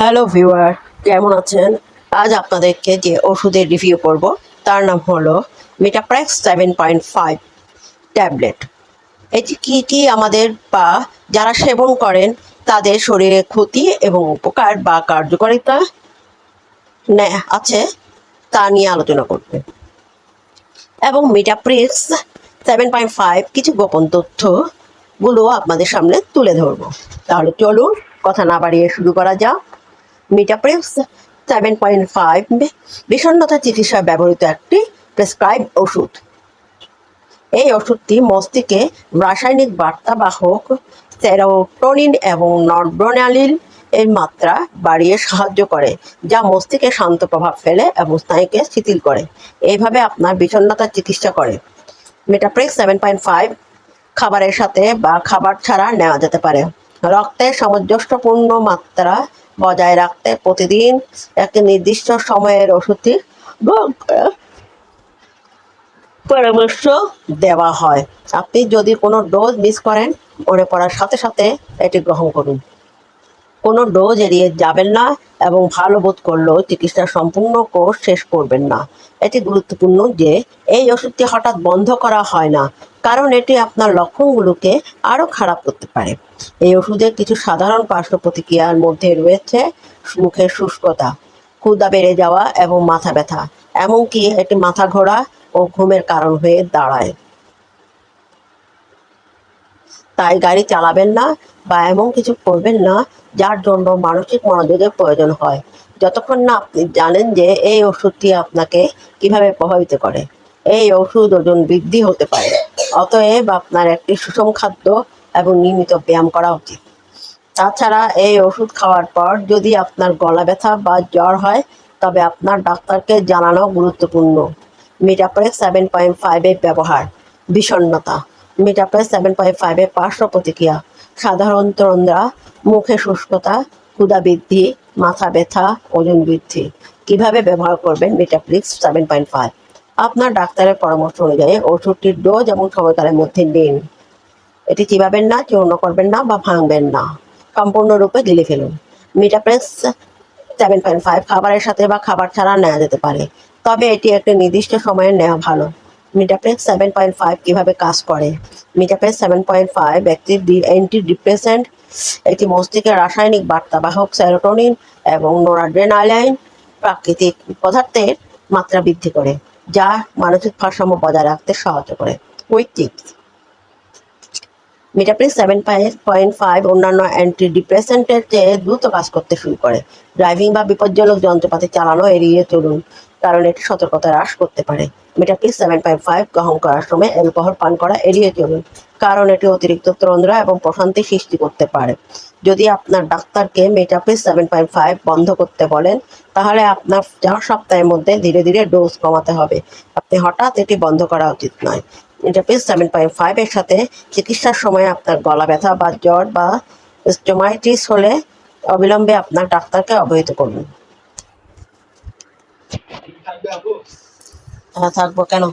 Hello viewer কেমন আছেন? আজ আপনাদেরকে যে ওষুধের রিভিউ করব, তার নাম হলো মেটাপ্রেক্স সেভেন পয়েন্ট ফাইভ ট্যাবলেট এটি কি কি আমাদের বা যারা সেবন করেন, তাদের শরীরে ক্ষতি এবং উপকার বা কার্যকারিতা আছে, তা নিয়ে আলোচনা করবে। এবং মেটাপ্রেক্স সেভেন পয়েন্ট ফাইভ কিছু গোপন তথ্যগুলো আপনাদের সামনে তুলে ধরবো। তাহলে চলুন, কথা না বাড়িয়ে শুরু করা যাক। মিটাপ্রেক্স সেভেন পয়েন্ট ফাইভ বিষণ্ণতা চিকিৎসা ব্যবহৃত একটি প্রেসক্রাইব ওষুধ। এই ওষুধটি মস্তিষ্কে রাসায়নিক বার্তাবাহক সেরোটোনিন এবং নরব্রোনালিন এর মাত্রা বাড়িয়ে সাহায্য করে, যা মস্তিষ্কে শান্ত প্রভাব ফেলে এবং স্নায়ুকে শিথিল করে। এইভাবে আপনার বিষণ্ণতার চিকিৎসা করে। মেটাপ্রেক্স সেভেন পয়েন্ট ফাইভ খাবারের সাথে বা খাবার ছাড়া নেওয়া যেতে পারে। রক্তের সামঞ্জস্যপূর্ণ মাত্রা বজায় রাখতে প্রতিদিন একটি নির্দিষ্ট সময়ের ওষুধটি গ্রহণ পরামর্শ দেওয়া হয়। আপনি যদি কোনো ডোজ মিস করেন, মনে পড়ার সাথে সাথে এটি গ্রহণ করুন। কোনো ডোজ এড়িয়ে যাবেন না এবং ভালো বোধ করলেও চিকিৎসার সম্পূর্ণ কোর্স শেষ করবেন না। এটি গুরুত্বপূর্ণ যে, এই ওষুধটি হঠাৎ বন্ধ করা হয় না, কারণ এটি আপনার লক্ষণগুলোকে আরও খারাপ করতে পারে। এই ওষুধের কিছু সাধারণ পার্শ্ব প্রতিক্রিয়ার মধ্যে রয়েছে মুখের শুষ্কতা ক্ষুদা বেড়ে যাওয়া এবং মাথা ব্যথা, এমনকি এটি মাথা ঘোরা ও ঘুমের কারণ হয়ে দাঁড়ায়। তাই গাড়ি চালাবেন না বা এমন কিছু করবেন না যার জন্য মানসিক মনোযোগের প্রয়োজন হয়। যতক্ষণ না আপনি জানেন যে এই ওষুধটি আপনাকে কীভাবে প্রভাবিত করে, এই ওষুধ ওজন বৃদ্ধি হতে পারে। অতএব আপনার একটি সুষম খাদ্য এবং নিয়মিত ব্যায়াম করা উচিত। তাছাড়া এই ওষুধ খাওয়ার পর যদি আপনার গলা ব্যথা বা জ্বর হয়, তবে আপনার ডাক্তারকে জানানো গুরুত্বপূর্ণ। মিটাপ্রেস সেভেন পয়েন্ট ফাইভের ব্যবহার, বিষণ্ণতা। মিটাপ্রেস সেভেন পয়েন্ট ফাইভের পার্শ্ব প্রতিক্রিয়া। সাধারণত আমরা মুখে শুষ্কতা, ক্ষুধা বৃদ্ধি, মাথা ব্যথা, ওজন বৃদ্ধি। কীভাবে ব্যবহার করবেন মিটাপ্রিক্স সেভেন পয়েন্ট ফাইভ আপনার ডাক্তারের পরামর্শ অনুযায়ী ওষুধটির ডোজ এবং সময়কালের মধ্যে নিন। এটি চিবাবেন না, চূর্ণ করবেন না বা ভাঙবেন না। সম্পূর্ণরূপে গিলে ফেলুন। মিটাপ্রেস সেভেন পয়েন্ট ফাইভ খাবারের সাথে বা খাবার ছাড়া নেওয়া যেতে পারে। তবে এটি একটি নির্দিষ্ট সময়ে নেওয়া ভালো। মিটাপ্রেস সেভেন পয়েন্ট ফাইভ কীভাবে কাজ করে? মিটাপ্রেস সেভেন পয়েন্ট ফাইভ একটি অ্যান্টি ডিপ্রেসেন্ট এটি মস্তিষ্কের রাসায়নিক বার্তাবাহক সেরোটোনিন এবং নোরাড্রেনালাইন প্রাকৃতিক পদার্থের মাত্রা বৃদ্ধি করে, যা মানসিক ভারসাম্য বজায় রাখতে সাহায্য করে। কুইক টিপস মিটাপ্রিক্স সেভেন পয়েন্ট ফাইভ অন্যান্য অ্যান্টি ডিপ্রেসেন্টের চেয়ে দ্রুত কাজ করতে শুরু করে। ড্রাইভিং বা বিপজ্জনক যন্ত্রপাতি চালানো এড়িয়ে চলুন। কারণ এটি সতর্কতা হ্রাস করতে পারে। মিটাপ্রিক্স সেভেন পয়েন্ট ফাইভ গ্রহণ করার সময় অ্যালকোহল পান করা এড়িয়ে চলুন, কারণ এটি অতিরিক্ত তন্দ্রা এবং প্রশান্তি সৃষ্টি করতে পারে। যদি আপনার ডাক্তারকে মেটাপ্রিক্স সেভেন পয়েন্ট ফাইভ বন্ধ করতে বলেন, তাহলে আপনার চার সপ্তাহের মধ্যে ধীরে ধীরে ডোজ কমাতে হবে। আপনি হঠাৎ এটি বন্ধ করা উচিত নয়। ইন্টারপিস সেভেন পয়েন্ট ফাইভের সাথে চিকিৎসার সময় আপনার গলা ব্যথা বা জ্বর বা স্টোমাইটিস হলে অবিলম্বে আপনার ডাক্তারকে অবহিত করুন। হ্যাঁ থাকব কেন?